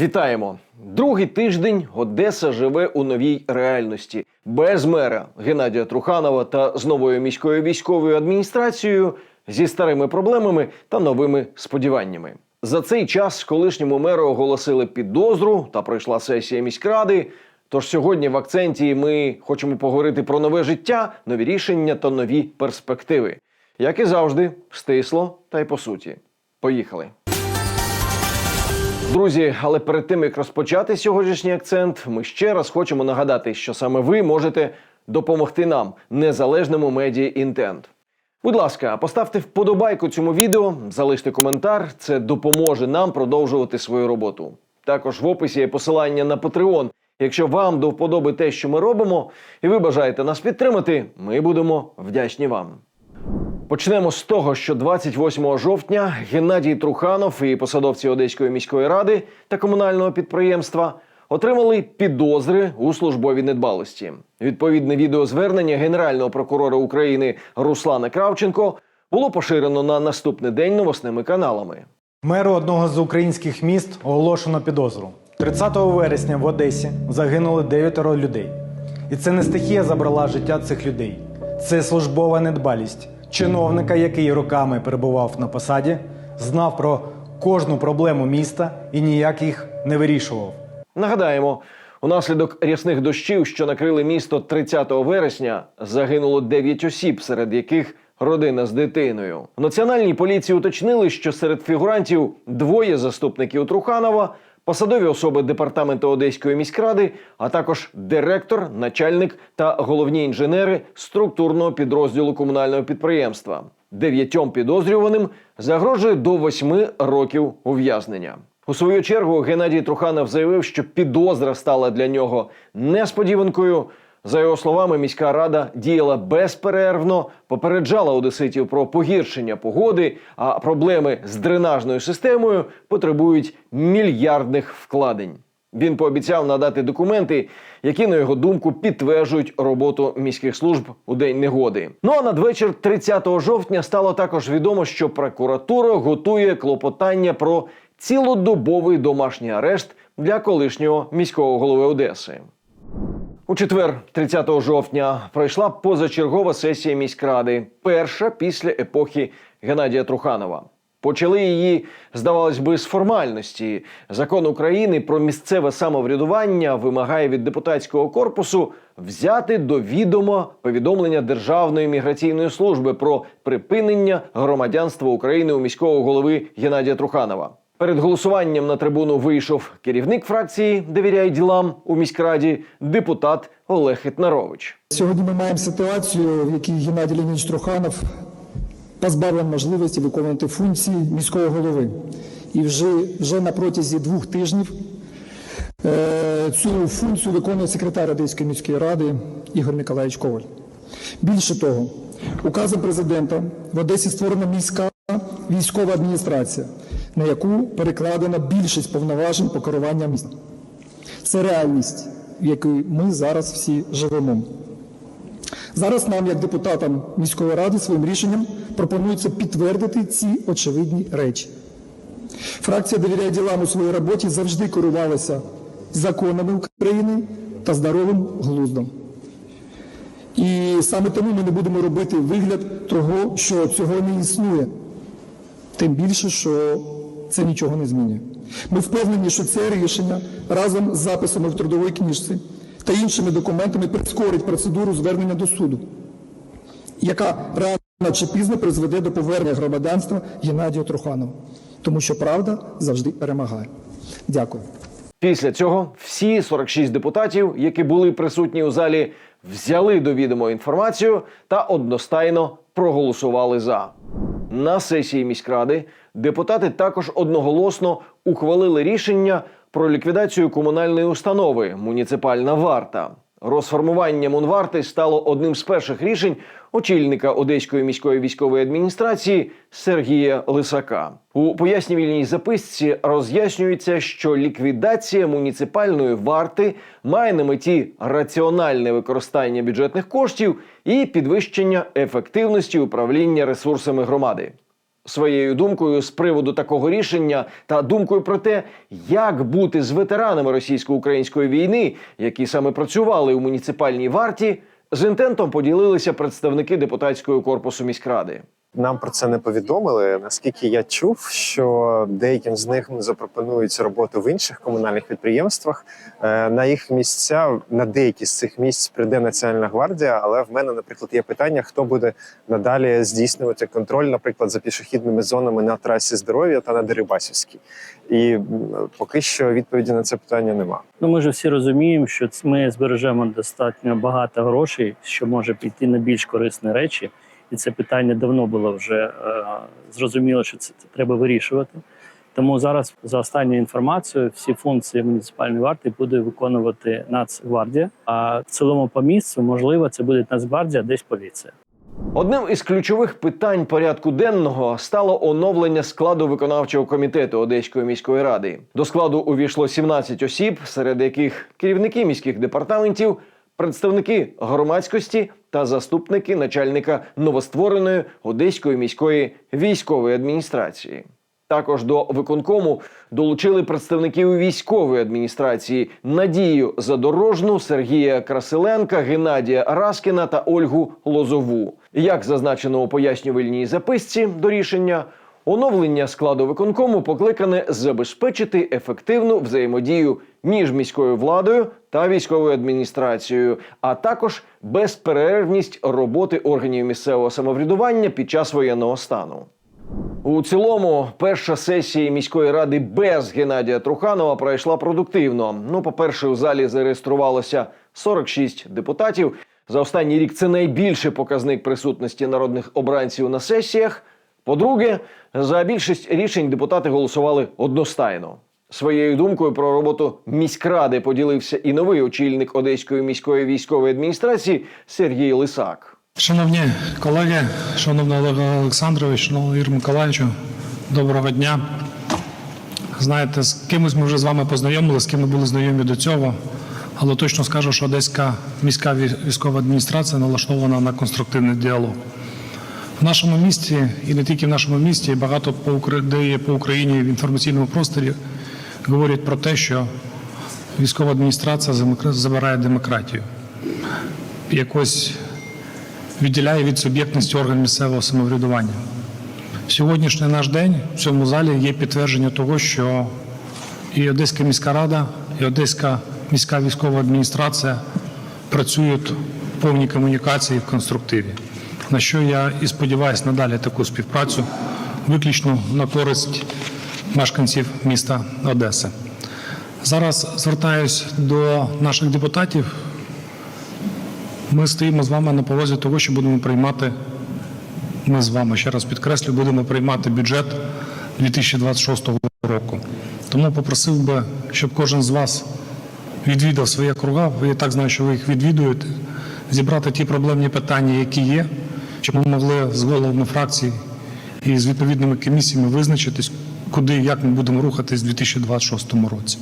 Вітаємо! Другий тиждень Одеса живе у новій реальності без мера Геннадія Труханова та з новою міською військовою адміністрацією зі старими проблемами та новими сподіваннями. За цей час колишньому меру оголосили підозру та пройшла сесія міськради. Тож сьогодні в акценті ми хочемо поговорити про нове життя, нові рішення та нові перспективи. Як і завжди, стисло та й по суті. Поїхали. Друзі, але перед тим як розпочати сьогоднішній акцент, ми ще раз хочемо нагадати, що саме ви можете допомогти нам, незалежному медіа інтент. Будь ласка, поставте вподобайку цьому відео, залиште коментар. Це допоможе нам продовжувати свою роботу. Також в описі є посилання на Patreon. Якщо вам до вподоби те, що ми робимо, і ви бажаєте нас підтримати, ми будемо вдячні вам. Почнемо з того, що 28 жовтня Геннадій Труханов і посадовці Одеської міської ради та комунального підприємства отримали підозри у службовій недбалості. Відповідне відеозвернення генерального прокурора України Руслана Кравченко було поширено на наступний день новосними каналами. Меру одного з українських міст оголошено підозру. 30 вересня в Одесі загинули дев'ятеро людей. І це не стихія забрала життя цих людей. Це службова недбалість чиновника, який роками перебував на посаді, знав про кожну проблему міста і ніяк їх не вирішував. Нагадаємо, унаслідок рясних дощів, що накрили місто 30 вересня, загинуло 9 осіб, серед яких родина з дитиною. В національній поліції уточнили, що серед фігурантів двоє заступників Труханова, посадові особи департаменту Одеської міськради, а також директор, начальник та головні інженери структурного підрозділу комунального підприємства. Дев'ятьом підозрюваним загрожує до восьми років ув'язнення. У свою чергу Геннадій Труханов заявив, що підозра стала для нього несподіванкою. За його словами, міська рада діяла безперервно, попереджала одеситів про погіршення погоди, а проблеми з дренажною системою потребують мільярдних вкладень. Він пообіцяв надати документи, які, на його думку, підтверджують роботу міських служб у день негоди. Ну а надвечір 30 жовтня стало також відомо, що прокуратура готує клопотання про цілодобовий домашній арешт для колишнього міського голови Одеси. У четвер, 30 жовтня, пройшла позачергова сесія міськради, перша після епохи Геннадія Труханова. Почали її, здавалось би, з формальності. Закон України про місцеве самоврядування вимагає від депутатського корпусу взяти до відома повідомлення Державної міграційної служби про припинення громадянства України у міського голови Геннадія Труханова. Перед голосуванням на трибуну вийшов керівник фракції Довіряй ділам у міськраді, депутат Олег Хитнарович. Сьогодні ми маємо ситуацію, в якій Геннадій Леонідович Труханов позбавлен можливості виконувати функції міського голови. І вже, вже на протязі двох тижнів е, цю функцію виконує секретар Одеської міської ради Ігор Миколаївич Коваль. Більше того, указом президента в Одесі створена міська військова адміністрація, на яку перекладено більшість повноважень по керуванню містом. Це реальність, в якій ми зараз всі живемо. Зараз нам, як депутатам міської ради, своїм рішенням пропонується підтвердити ці очевидні речі. Фракція довіряє ділам у своїй роботі завжди керувалася законами України та здоровим глуздом. І саме тому ми не будемо робити вигляд того, що цього не існує. Тим більше, що це нічого не змінює. Ми впевнені, що це рішення разом з записами в трудовій книжці та іншими документами прискорить процедуру звернення до суду, яка рано чи пізно призведе до повернення громадянства Геннадія Труханова. Тому що правда завжди перемагає. Дякую. Після цього всі 46 депутатів, які були присутні у залі, взяли до відомо інформацію та одностайно проголосували за. На сесії міськради депутати також одноголосно ухвалили рішення про ліквідацію комунальної установи Муніципальна варта. Розформування Мунварти стало одним з перших рішень очільника Одеської міської військової адміністрації Сергія Лисака. У пояснювальній записці роз'яснюється, що ліквідація муніципальної варти має на меті раціональне використання бюджетних коштів і підвищення ефективності управління ресурсами громади. Своєю думкою з приводу такого рішення та думкою про те, як бути з ветеранами російсько-української війни, які саме працювали у муніципальній варті, з інтентом поділилися представники депутатського корпусу міськради. Нам про це не повідомили. Наскільки я чув, що деяким з них запропонують роботу в інших комунальних підприємствах. Е, На їх місця на деякі з цих місць прийде Національна гвардія. Але в мене, наприклад, є питання: хто буде надалі здійснювати контроль, наприклад, за пішохідними зонами на трасі здоров'я та на Дерибасівській. І поки що відповіді на це питання нема. Ну, ми ж всі розуміємо, що ми збережемо достатньо багато грошей, що може піти на більш корисні речі, і це питання давно було вже е, зрозуміло, що це, це треба вирішувати. Тому зараз, за останньою інформацією, всі функції муніципальної варти буде виконувати Нацгвардія. А в цілому по місцю, можливо, це буде Нацгвардія, десь поліція. Одним із ключових питань порядку денного стало оновлення складу виконавчого комітету Одеської міської ради. До складу увійшло 17 осіб, серед яких керівники міських департаментів, представники громадськості та заступники начальника новоствореної Одеської міської військової адміністрації. Також до виконкому долучили представників військової адміністрації Надію Задорожну, Сергія Красиленка, Геннадія Раскіна та Ольгу Лозову. Як зазначено у пояснювальній записці до рішення, оновлення складу виконкому покликане забезпечити ефективну взаємодію між міською владою та військовою адміністрацією, а також безперервність роботи органів місцевого самоврядування під час воєнного стану. У цілому, перша сесія міської ради без Геннадія Труханова пройшла продуктивно. Ну, по-перше, у залі зареєструвалося 46 депутатів. За останній рік це найбільший показник присутності народних обранців на сесіях. По-друге, за більшість рішень депутати голосували одностайно. Своєю думкою про роботу міськради поділився і новий очільник Одеської міської військової адміністрації Сергій Лисак. Шановні колеги, шановний Олег Олександрович, шановний Ігор Миколаївичу, доброго дня. Знаєте, з кимось ми вже з вами познайомилися, з ким ми були знайомі до цього, але точно скажу, що Одеська міська військова адміністрація налаштована на конструктивний діалог. В нашому місті, і не тільки в нашому місті, багато по Укра- де є по Україні в інформаційному просторі говорять про те, що військова адміністрація забирає демократію. Якось відділяє від суб'єктності орган місцевого самоврядування. Сьогоднішній наш день в цьому залі є підтвердження того, що і Одеська міська рада, і Одеська міська військова адміністрація працюють в повній комунікації в конструктиві. На що я і сподіваюся надалі таку співпрацю, виключно на користь мешканців міста Одеси. Зараз звертаюсь до наших депутатів ми стоїмо з вами на порозі того, що будемо приймати. Ми з вами ще раз підкреслю, будемо приймати бюджет 2026 року. Тому попросив би, щоб кожен з вас відвідав свої округа. Ви і так знаю, що ви їх відвідуєте, зібрати ті проблемні питання, які є, щоб ми могли з головами фракцій і з відповідними комісіями визначитись, куди і як ми будемо рухатись у 2026 році.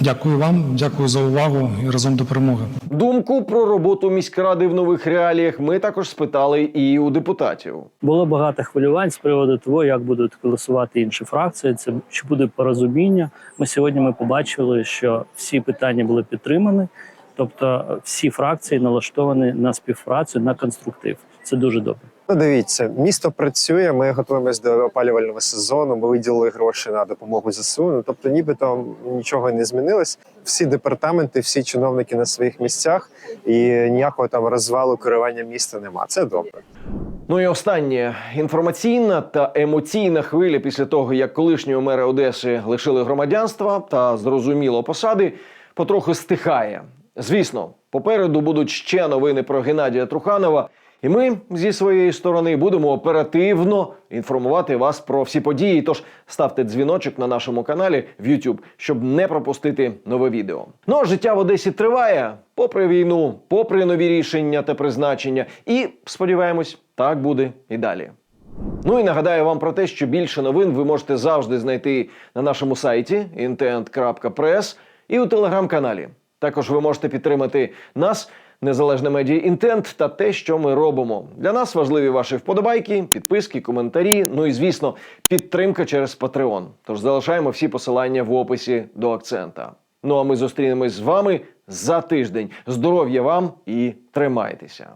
Дякую вам, дякую за увагу і разом до перемоги. Думку про роботу міськради в нових реаліях ми також спитали і у депутатів. Було багато хвилювань з приводу того, як будуть голосувати інші фракції. Це чи буде порозуміння. Ми сьогодні ми побачили, що всі питання були підтримані, тобто всі фракції налаштовані на співпрацю на конструктив. Це дуже добре. Ну, дивіться, місто працює. Ми готуємось до опалювального сезону. Ми виділили гроші на допомогу ЗСУ. Ну, тобто, нібито нічого не змінилось. Всі департаменти, всі чиновники на своїх місцях, і ніякого там розвалу керування міста нема. Це добре. Ну і останнє інформаційна та емоційна хвиля після того, як колишнього мера Одеси лишили громадянства та зрозуміло посади, потроху стихає. Звісно, попереду будуть ще новини про Геннадія Труханова. І ми зі своєї сторони будемо оперативно інформувати вас про всі події. Тож ставте дзвіночок на нашому каналі в YouTube, щоб не пропустити нове відео. Ну а життя в Одесі триває, попри війну, попри нові рішення та призначення. І сподіваємось, так буде і далі. Ну і нагадаю вам про те, що більше новин ви можете завжди знайти на нашому сайті intent.press і у телеграм-каналі. Також ви можете підтримати нас Незалежне медіа інтент та те, що ми робимо. Для нас важливі ваші вподобайки, підписки, коментарі. Ну і звісно, підтримка через Patreon. Тож залишаємо всі посилання в описі до акцента. Ну а ми зустрінемось з вами за тиждень. Здоров'я вам і тримайтеся!